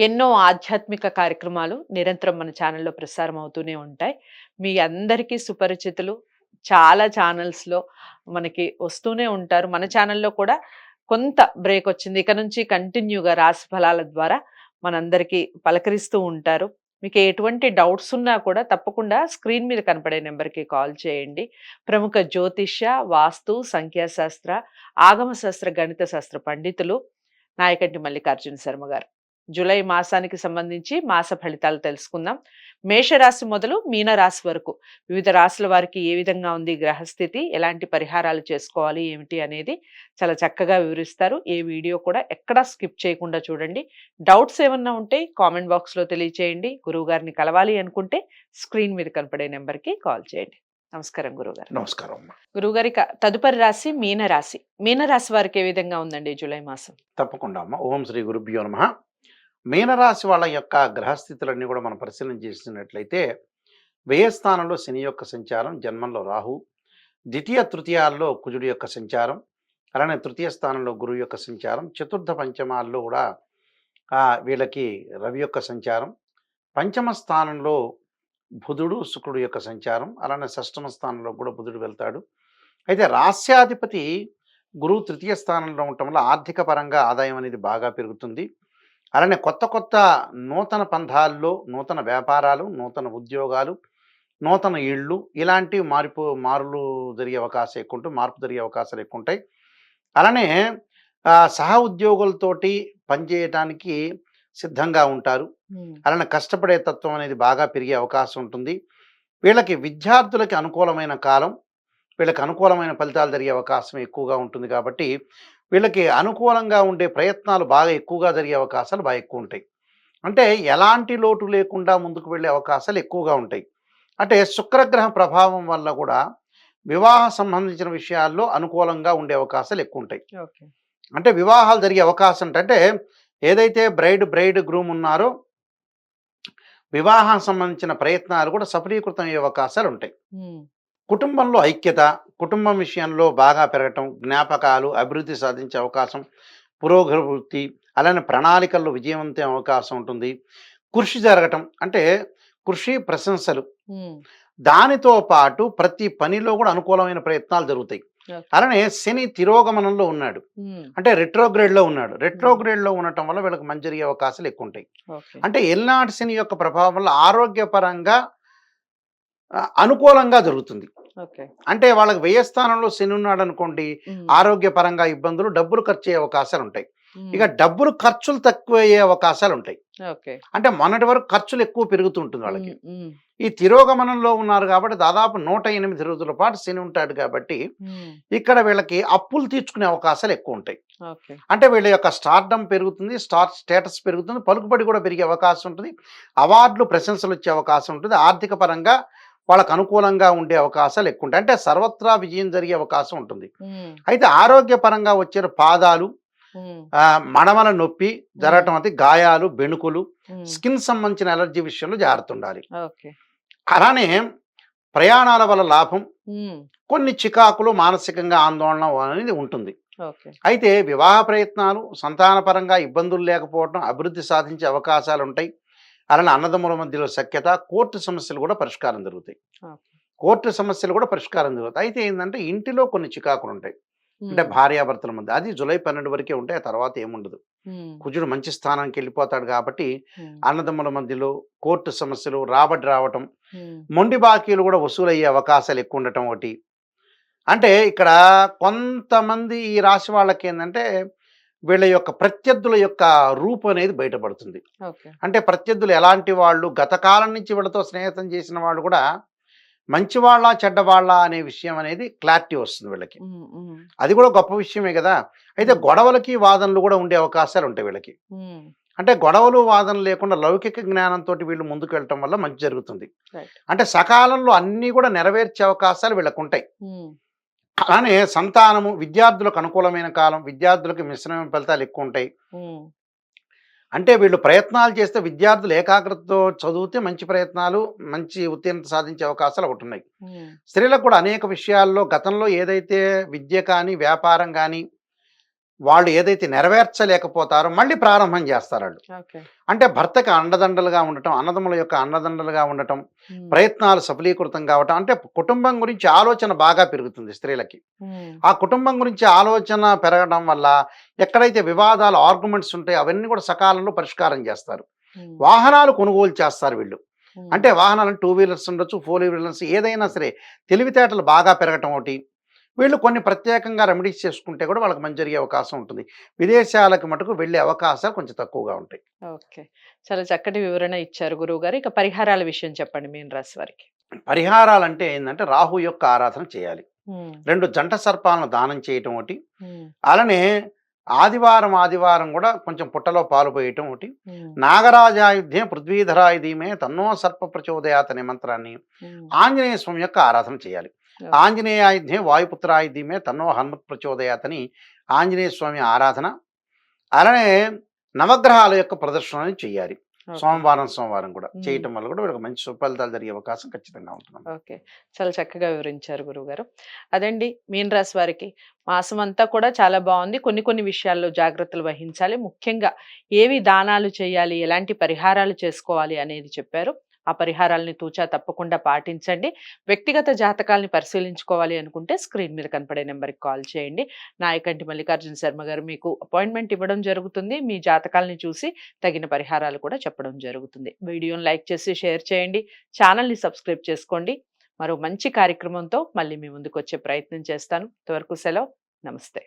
ఎన్నో ఆధ్యాత్మిక కార్యక్రమాలు నిరంతరం మన ఛానల్లో ప్రసారం అవుతూనే ఉంటాయి. మీ అందరికీ సుపరిచితులు చాలా ఛానల్స్‌లో మనకి వస్తూనే ఉంటారు. మన ఛానల్లో కూడా కొంత బ్రేక్ వచ్చింది. ఇక నుంచి కంటిన్యూగా రాశి ఫలాల ద్వారా మనందరికీ పలకరిస్తూ ఉంటారు. మీకు ఎటువంటి డౌట్స్ ఉన్నా కూడా తప్పకుండా స్క్రీన్ మీద కనపడే నెంబర్‌కి కాల్ చేయండి. ప్రముఖ జ్యోతిష్య, వాస్తు, సంఖ్యాశాస్త్ర, ఆగమశాస్త్ర గణిత శాస్త్ర పండితులు నాయకంటి మల్లికార్జున శర్మ గారు. జూలై మాసానికి సంబంధించి మాస ఫలితాలు తెలుసుకుందాం. మేషరాశి మొదలు మీనరాశి వరకు వివిధ రాశుల వారికి ఏ విధంగా ఉంది గ్రహస్థితి, ఎలాంటి పరిహారాలు చేసుకోవాలి ఏమిటి అనేది చాలా చక్కగా వివరిస్తారు. ఏ వీడియో కూడా ఎక్కడా స్కిప్ చేయకుండా చూడండి. డౌట్స్ ఏమన్నా ఉంటే కామెంట్ బాక్స్‌లో తెలియచేయండి. గురువుగారిని కలవాలి అనుకుంటే స్క్రీన్ మీద కనపడే నెంబర్‌కి కాల్ చేయండి. నమస్కారం గురువుగారు. నమస్కారం ఇక తదుపరి రాశి మీనరాశి. మీనరాశి వారికి ఏ విధంగా ఉందండి జూలై మాసం? తప్పకుండా అమ్మ ఓం శ్రీ గురుభ్యో నమ మీనరాశి వాళ్ళ యొక్క గ్రహస్థితులన్నీ కూడా మనం పరిశీలన చేసినట్లయితే వ్యయస్థానంలో శని యొక్క సంచారం జన్మంలో రాహు ద్వితీయ తృతీయాల్లో కుజుడి యొక్క సంచారం అలానే తృతీయ స్థానంలో గురువు యొక్క సంచారం చతుర్థ పంచమాల్లో కూడా వీళ్ళకి రవి యొక్క సంచారం పంచమ స్థానంలో బుధుడు శుక్రుడు యొక్క సంచారం అలానే షష్టమ స్థానంలో కూడా బుధుడు వెళ్తాడు. అయితే రాస్యాధిపతి గురువు తృతీయ స్థానంలో ఉండటం వల్ల ఆర్థిక పరంగా ఆదాయం అనేది బాగా పెరుగుతుంది. అలానే కొత్త కొత్త నూతన పంథాల్లో నూతన వ్యాపారాలు నూతన ఉద్యోగాలు నూతన ఇళ్ళు ఇలాంటివి మారిపో మారులు జరిగే అవకాశం ఎక్కువ ఉంటుంది మార్పు జరిగే అవకాశాలు ఎక్కువ ఉంటాయి అలానే సహ ఉద్యోగులతోటి పనిచేయడానికి సిద్ధంగా ఉంటారు. అలానే కష్టపడే తత్వం అనేది బాగా పెరిగే అవకాశం ఉంటుంది. వీళ్ళకి విద్యార్థులకి అనుకూలమైన కాలం వీళ్ళకి అనుకూలమైన ఫలితాలు జరిగే అవకాశం ఎక్కువగా ఉంటుంది కాబట్టి వీళ్ళకి అనుకూలంగా ఉండే ప్రయత్నాలు బాగా ఎక్కువగా జరిగే అవకాశాలు బాగా ఎక్కువ ఉంటాయి అంటే ఎలాంటి లోటు లేకుండా ముందుకు వెళ్ళే అవకాశాలు ఎక్కువగా ఉంటాయి అంటే శుక్రగ్రహ ప్రభావం వల్ల కూడా వివాహ సంబంధించిన విషయాల్లో అనుకూలంగా ఉండే అవకాశాలు ఎక్కువ ఉంటాయి. అంటే వివాహాలు జరిగే అవకాశం అంటే ఏదైతే బ్రైడ్ బ్రైడ్ గ్రూమ్ ఉన్నారో వివాహం సంబంధించిన ప్రయత్నాలు కూడా సఫలీకృతం అయ్యే అవకాశాలు ఉంటాయి. కుటుంబంలో ఐక్యత కుటుంబం విషయంలో బాగా పెరగటం జ్ఞాపకాలు అభివృద్ధి సాధించే అవకాశం పురోగతి అలానే ప్రణాళికల్లో విజయవంతం అవకాశం ఉంటుంది కృషి జరగటం అంటే కృషి ప్రశంసలు. దానితో పాటు ప్రతి పనిలో కూడా అనుకూలమైన ప్రయత్నాలు జరుగుతాయి. అలానే శని తిరోగమనంలో ఉన్నాడు. అంటే రెట్రోగ్రేడ్లో ఉన్నాడు రెట్రోగ్రేడ్లో ఉండటం వల్ల వీళ్ళకి మంచి జరిగే అవకాశాలు ఎక్కువ ఉంటాయి. అంటే ఎల్నాటి శని యొక్క ప్రభావం వల్ల ఆరోగ్యపరంగా అనుకూలంగా జరుగుతుంది. అంటే వాళ్ళకి వ్యయ స్థానంలో శని ఉన్నాడు అనుకోండి. ఆరోగ్యపరంగా ఇబ్బందులు డబ్బులు ఖర్చు అయ్యే అవకాశాలు ఉంటాయి. ఇక డబ్బులు ఖర్చులు తక్కువ అయ్యే అవకాశాలు ఉంటాయి. అంటే మొన్నటి వరకు ఖర్చులు ఎక్కువ పెరుగుతుంటుంది వాళ్ళకి. ఈ తిరోగమనంలో ఉన్నారు కాబట్టి దాదాపు నూట ఎనిమిది రోజుల పాటు శని ఉంటాడు కాబట్టి. ఇక్కడ వీళ్ళకి అప్పులు తీర్చుకునే అవకాశాలు ఎక్కువ ఉంటాయి. అంటే వీళ్ళ యొక్క స్టార్డమ్ పెరుగుతుంది స్టార్ స్టేటస్ పెరుగుతుంది పలుకుబడి కూడా పెరిగే అవకాశం ఉంటుంది అవార్డులు ప్రశంసలు వచ్చే అవకాశం ఉంటుంది ఆర్థిక పరంగా వాళ్ళకు అనుకూలంగా ఉండే అవకాశాలు ఎక్కువ ఉంటాయి అంటే సర్వత్రా విజయం జరిగే అవకాశం ఉంటుంది. అయితే ఆరోగ్యపరంగా వచ్చే పాదాలు మడమల నొప్పి జరగటం అది గాయాలు బెణుకులు. స్కిన్ సంబంధించిన ఎలర్జీ విషయంలో జాగ్రత్త ఉండాలి. అలానే ప్రయాణాల వల్ల లాభం. కొన్ని చికాకులు మానసికంగా ఆందోళన అనేది ఉంటుంది. అయితే వివాహ ప్రయత్నాలు సంతానపరంగా ఇబ్బందులు లేకపోవడం అభివృద్ధి సాధించే అవకాశాలు ఉంటాయి అలానే అన్నదమ్ముల మధ్యలో సఖ్యత కోర్టు సమస్యలు కూడా పరిష్కారం జరుగుతాయి. కోర్టు సమస్యలు కూడా పరిష్కారం జరుగుతాయి అయితే ఏంటంటే ఇంటిలో కొన్ని చికాకులు ఉంటాయి అంటే. భార్యాభర్తల మధ్య అది జూలై పన్నెండు వరకే ఉంటాయి ఆ తర్వాత ఏముండదు. కుజుడు మంచి స్థానానికి వెళ్ళిపోతాడు కాబట్టి. అన్నదమ్ముల మధ్యలో కోర్టు సమస్యలు రాబడి రావటం. మొండి బాకీలు కూడా వసూలయ్యే అవకాశాలు ఎక్కువ ఉండటం ఒకటి అంటే ఇక్కడ కొంతమంది ఈ రాశి వాళ్ళకి ఏంటంటే వీళ్ళ యొక్క ప్రత్యర్థుల యొక్క రూపు అనేది బయటపడుతుంది. అంటే ప్రత్యర్థులు ఎలాంటి వాళ్ళు గత కాలం నుంచి వీళ్ళతో స్నేహితం చేసిన వాళ్ళు కూడా మంచివాళ్ళ చెడ్డవాళ్ళ అనే విషయం అనేది క్లారిటీ వస్తుంది వీళ్ళకి. అది కూడా గొప్ప విషయమే కదా అయితే గొడవలకి వాదనలు కూడా ఉండే అవకాశాలు ఉంటాయి వీళ్ళకి. అంటే గొడవలు వాదనలు లేకుండా లౌకిక జ్ఞానంతో వీళ్ళు ముందుకు వెళ్ళటం వల్ల మంచి జరుగుతుంది. అంటే సకాలంలో అన్నీ కూడా నెరవేర్చే అవకాశాలు వీళ్ళకు ఉంటాయి. అలానే సంతానము విద్యార్థులకు అనుకూలమైన కాలం విద్యార్థులకు మిశ్రమ ఫలితాలు ఎక్కువ ఉంటాయి. అంటే వీళ్ళు ప్రయత్నాలు చేస్తే విద్యార్థులు ఏకాగ్రతతో చదివితే మంచి ప్రయత్నాలు మంచి ఉత్తీర్ణత సాధించే అవకాశాలు ఒకటి ఉన్నాయి. స్త్రీలకు కూడా అనేక విషయాల్లో గతంలో ఏదైతే విద్య కానీ వ్యాపారం కానీ వాళ్ళు ఏదైతే నెరవేర్చలేకపోతారో మళ్ళీ ప్రారంభం చేస్తారు వాళ్ళు. అంటే భర్తకి అండదండలుగా ఉండటం అన్నదమ్ముల యొక్క అండదండలుగా ఉండటం ప్రయత్నాలు సఫలీకృతం కావటం అంటే కుటుంబం గురించి ఆలోచన బాగా పెరుగుతుంది స్త్రీలకి. ఆ కుటుంబం గురించి ఆలోచన పెరగడం వల్ల ఎక్కడైతే వివాదాలు ఆర్గ్యుమెంట్స్ ఉంటాయో అవన్నీ కూడా సకాలంలో పరిష్కారం చేస్తారు. వాహనాలు కొనుగోలు చేస్తారు వీళ్ళు. అంటే వాహనాలు టూ వీలర్స్ ఉండొచ్చు ఫోర్ వీలర్స్ ఏదైనా సరే తెలివితేటలు బాగా పెరగటం ఒకటి వీళ్ళు కొన్ని ప్రత్యేకంగా రెమెడీస్ చేసుకుంటే కూడా వాళ్ళకి మంచి జరిగే అవకాశం ఉంటుంది. విదేశాలకు మటుకు వెళ్ళే అవకాశాలు కొంచెం తక్కువగా ఉంటాయి. ఓకే. చాలా చక్కటి వివరణ ఇచ్చారు గురువు గారు. ఇక పరిహారాల విషయం చెప్పండి మీన రాశి వారికి. పరిహారాలు అంటే ఏంటంటే రాహు యొక్క ఆరాధన చేయాలి. రెండు జంట సర్పాలను దానం చేయటం ఒకటి. అలానే ఆదివారం ఆదివారం కూడా కొంచెం పుట్టలో పాలు పోయటం ఒకటి. నాగరాజాయుధ్యం పృథ్వీధరాయుధీమే తన్నో సర్ప ప్రచోదయాత్ అనే మంత్రాన్ని ఉమ్, ఆంజనేయ స్వామి యొక్క ఆరాధన చేయాలి. ఆంజనేయాయుధ్యం వాయుపుత్రాయుధ్యమే తన్నో హనుమత్ ప్రచోదయాత్ అని ఆంజనేయ స్వామి ఆరాధన అలానే నవగ్రహాల యొక్క ప్రదర్శనని చేయాలి. సోమవారం సోమవారం కూడా. చేయటం వల్ల కూడా వీళ్ళకి మంచి సుఫలితాలు జరిగే అవకాశం ఖచ్చితంగా ఉంటుంది ఓకే. చాలా చక్కగా వివరించారు గురుగారు అదండి మీన రాశి వారికి. మాసం అంతా కూడా చాలా బాగుంది. కొన్ని కొన్ని విషయాల్లో జాగ్రత్తలు వహించాలి. ముఖ్యంగా ఏవి దానాలు చేయాలి ఎలాంటి పరిహారాలు చేసుకోవాలి అనేది చెప్పారు. ఆ పరిహారాలని తూచా తప్పకుండా పాటించండి. వ్యక్తిగత జాతకాలని పరిశీలించుకోవాలి అనుకుంటే స్క్రీన్ మీద కనపడే నెంబర్కి కాల్ చేయండి. నాయకంటి మల్లికార్జున శర్మ గారు మీకు అపాయింట్మెంట్ ఇవ్వడం జరుగుతుంది. మీ జాతకాలని చూసి తగిన పరిహారాలు కూడా చెప్పడం జరుగుతుంది. వీడియోని లైక్ చేసి షేర్ చేయండి. ఛానల్ని సబ్స్క్రైబ్ చేసుకోండి. మరో మంచి కార్యక్రమంతో మళ్ళీ మీ ముందుకు వచ్చే ప్రయత్నం చేస్తాను. ఇంతవరకు సెలవు. నమస్తే.